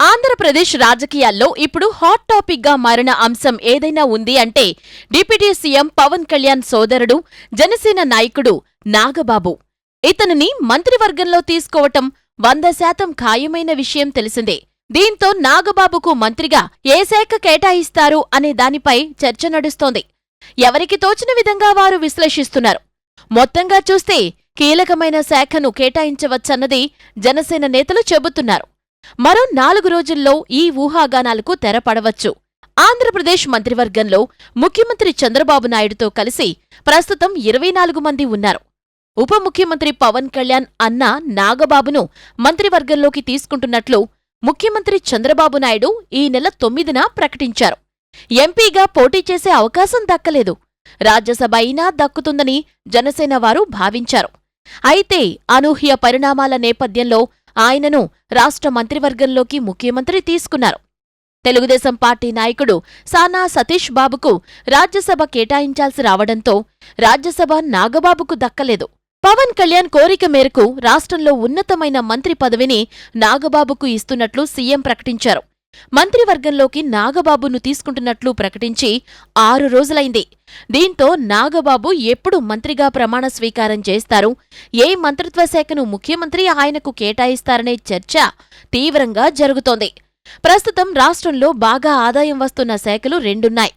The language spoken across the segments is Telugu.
ఆంధ్రప్రదేశ్ రాజకీయాల్లో ఇప్పుడు హాట్ టాపిక్గా మారిన అంశం ఏదైనా ఉంది అంటే డిప్యూటీ సీఎం పవన్ కళ్యాణ్ సోదరుడు జనసేన నాయకుడు నాగబాబు. ఇతనిని మంత్రివర్గంలో తీసుకోవటం వంద శాతం ఖాయమైన విషయం తెలిసిందే. దీంతో నాగబాబుకు మంత్రిగా ఏ శాఖ కేటాయిస్తారు అనే దానిపై చర్చ నడుస్తోంది. ఎవరికి తోచిన విధంగా వారు విశ్లేషిస్తున్నారు? మొత్తంగా చూస్తే కీలకమైన శాఖను కేటాయించవచ్చన్నది జనసేన నేతలు చెబుతున్నారు. మరో నాలుగు రోజుల్లో ఈ ఊహాగానాలకు తెరపడవచ్చు. ఆంధ్రప్రదేశ్ మంత్రివర్గంలో ముఖ్యమంత్రి చంద్రబాబు నాయుడుతో కలిసి ప్రస్తుతం ఇరవై నాలుగు మంది ఉన్నారు. ఉప ముఖ్యమంత్రి పవన్ కళ్యాణ్ అన్న నాగబాబును మంత్రివర్గంలోకి తీసుకుంటున్నట్లు ముఖ్యమంత్రి చంద్రబాబు నాయుడు ఈ నెల తొమ్మిదిన ప్రకటించారు. ఎంపీగా పోటీ చేసే అవకాశం దక్కలేదు. రాజ్యసభ అయినా దక్కుతుందని జనసేన వారు భావించారు. అయితే అనూహ్య పరిణామాల నేపథ్యంలో ఆయనను రాష్ట్ర మంత్రివర్గంలోకి ముఖ్యమంత్రి తీసుకున్నారు. తెలుగుదేశం పార్టీ నాయకుడు సానా సతీష్ బాబుకు రాజ్యసభ కేటాయించాల్సి రావడంతో రాజ్యసభ నాగబాబుకు దక్కలేదు. పవన్ కళ్యాణ్ కోరిక మేరకు రాష్ట్రంలో ఉన్నతమైన మంత్రి పదవిని నాగబాబుకు ఇస్తున్నట్లు సీఎం ప్రకటించారు. మంత్రివర్గంలోకి నాగబాబును తీసుకుంటున్నట్లు ప్రకటించి ఆరు రోజులైంది. దీంతో నాగబాబు ఎప్పుడు మంత్రిగా ప్రమాణ స్వీకారం చేస్తారు? ఏ మంత్రిత్వ శాఖను ముఖ్యమంత్రి ఆయనకు కేటాయిస్తారనే చర్చ తీవ్రంగా జరుగుతోంది. ప్రస్తుతం రాష్ట్రంలో బాగా ఆదాయం వస్తున్న శాఖలు రెండున్నాయి.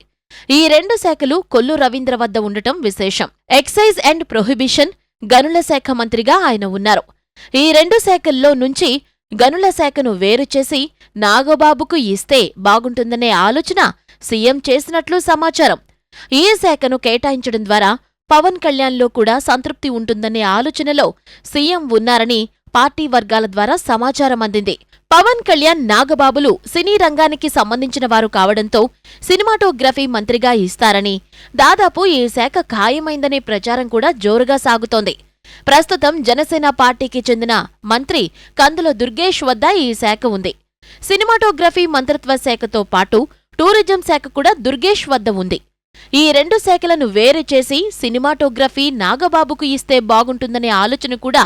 ఈ రెండు శాఖలు కొల్లు రవీంద్ర వద్ద ఉండటం విశేషం. ఎక్సైజ్ అండ్ ప్రొహిబిషన్ గనుల శాఖ మంత్రిగా ఆయన ఉన్నారు. ఈ రెండు శాఖల్లో నుంచి గనుల శాఖను వేరు చేసి నాగబాబుకు ఇస్తే బాగుంటుందనే ఆలోచన సీఎం చేసినట్లు సమాచారం. ఈ శాఖను కేటాయించడం ద్వారా పవన్ కళ్యాణ్లో కూడా సంతృప్తి ఉంటుందనే ఆలోచనలో సీఎం ఉన్నారని పార్టీ వర్గాల ద్వారా సమాచారం అందింది. పవన్ కళ్యాణ్ నాగబాబులు సినీ రంగానికి సంబంధించిన వారు కావడంతో సినిమాటోగ్రఫీ మంత్రిగా ఇస్తారని దాదాపు ఈ శాఖ ఖాయమైందనే ప్రచారం కూడా జోరుగా సాగుతోంది. ప్రస్తుతం జనసేన పార్టీకి చెందిన మంత్రి కందుల దుర్గేష్ వద్ద ఈ శాఖ ఉంది. సినిమాటోగ్రఫీ మంత్రిత్వ శాఖతో పాటు టూరిజం శాఖ కూడా దుర్గేష్ వద్ద ఉంది. ఈ రెండు శాఖలను వేరు చేసి సినిమాటోగ్రఫీ నాగబాబుకు ఇస్తే బాగుంటుందనే ఆలోచన కూడా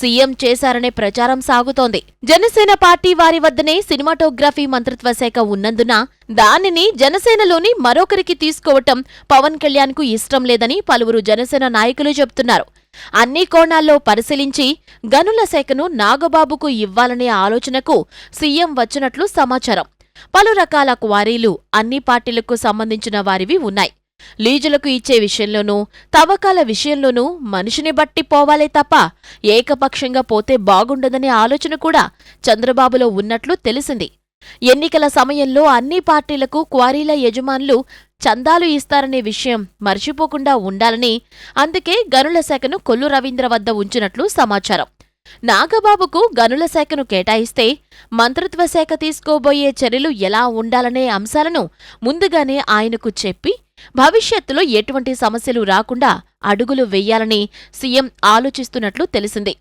సీఎం చేశారనే ప్రచారం సాగుతోంది. జనసేన పార్టీ వారి వద్దనే సినిమాటోగ్రఫీ మంత్రిత్వ శాఖ ఉన్నందున దానిని జనసేనలోని మరొకరికి తీసుకోవటం పవన్ కళ్యాణ్కు ఇష్టం లేదని పలువురు జనసేన నాయకులు చెబుతున్నారు. అన్ని కోణాల్లో పరిశీలించి గనుల శాఖను నాగబాబుకు ఇవ్వాలనే ఆలోచనకు సీఎం వచ్చినట్లు సమాచారం. పలు రకాల క్వారీలు అన్ని పార్టీలకు సంబంధించిన వారివి ఉన్నాయి. లీజులకు ఇచ్చే విషయంలోనూ తవ్వకాల విషయంలోనూ మనిషిని బట్టి పోవాలే తప్ప ఏకపక్షంగా పోతే బాగుండదనే ఆలోచన కూడా చంద్రబాబులో ఉన్నట్లు తెలిసింది. ఎన్నికల సమయంలో అన్ని పార్టీలకు క్వారీల యజమానులు చందాలు ఇస్తారనే విషయం మర్చిపోకుండా ఉండాలని అందుకే గనుల శాఖను కొల్లు రవీంద్ర వద్ద ఉంచినట్లు సమాచారం. నాగబాబుకు గనుల శాఖను కేటాయిస్తే మంత్రిత్వ శాఖ తీసుకోబోయే చర్యలు ఎలా ఉండాలనే అంశాలను ముందుగానే ఆయనకు చెప్పి భవిష్యత్తులో ఎటువంటి సమస్యలు రాకుండా అడుగులు వెయ్యాలని సీఎం ఆలోచిస్తున్నట్లు తెలిసింది.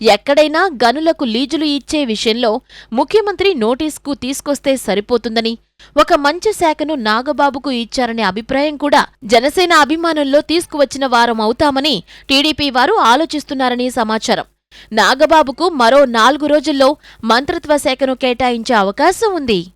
ఎక్కడైనా గనులకు లీజులు ఇచ్చే విషయంలో ముఖ్యమంత్రి నోటీస్కు తీసుకొస్తే సరిపోతుందని ఒక మంచి శాఖను నాగబాబుకు ఇచ్చారనే అభిప్రాయం కూడా జనసేన అభిమానుల్లో తీసుకువచ్చిన వారం అవుతామని టీడీపీ వారు ఆలోచిస్తున్నారని సమాచారం. నాగబాబుకు మరో నాలుగు రోజుల్లో మంత్రిత్వ శాఖను కేటాయించే అవకాశం ఉంది.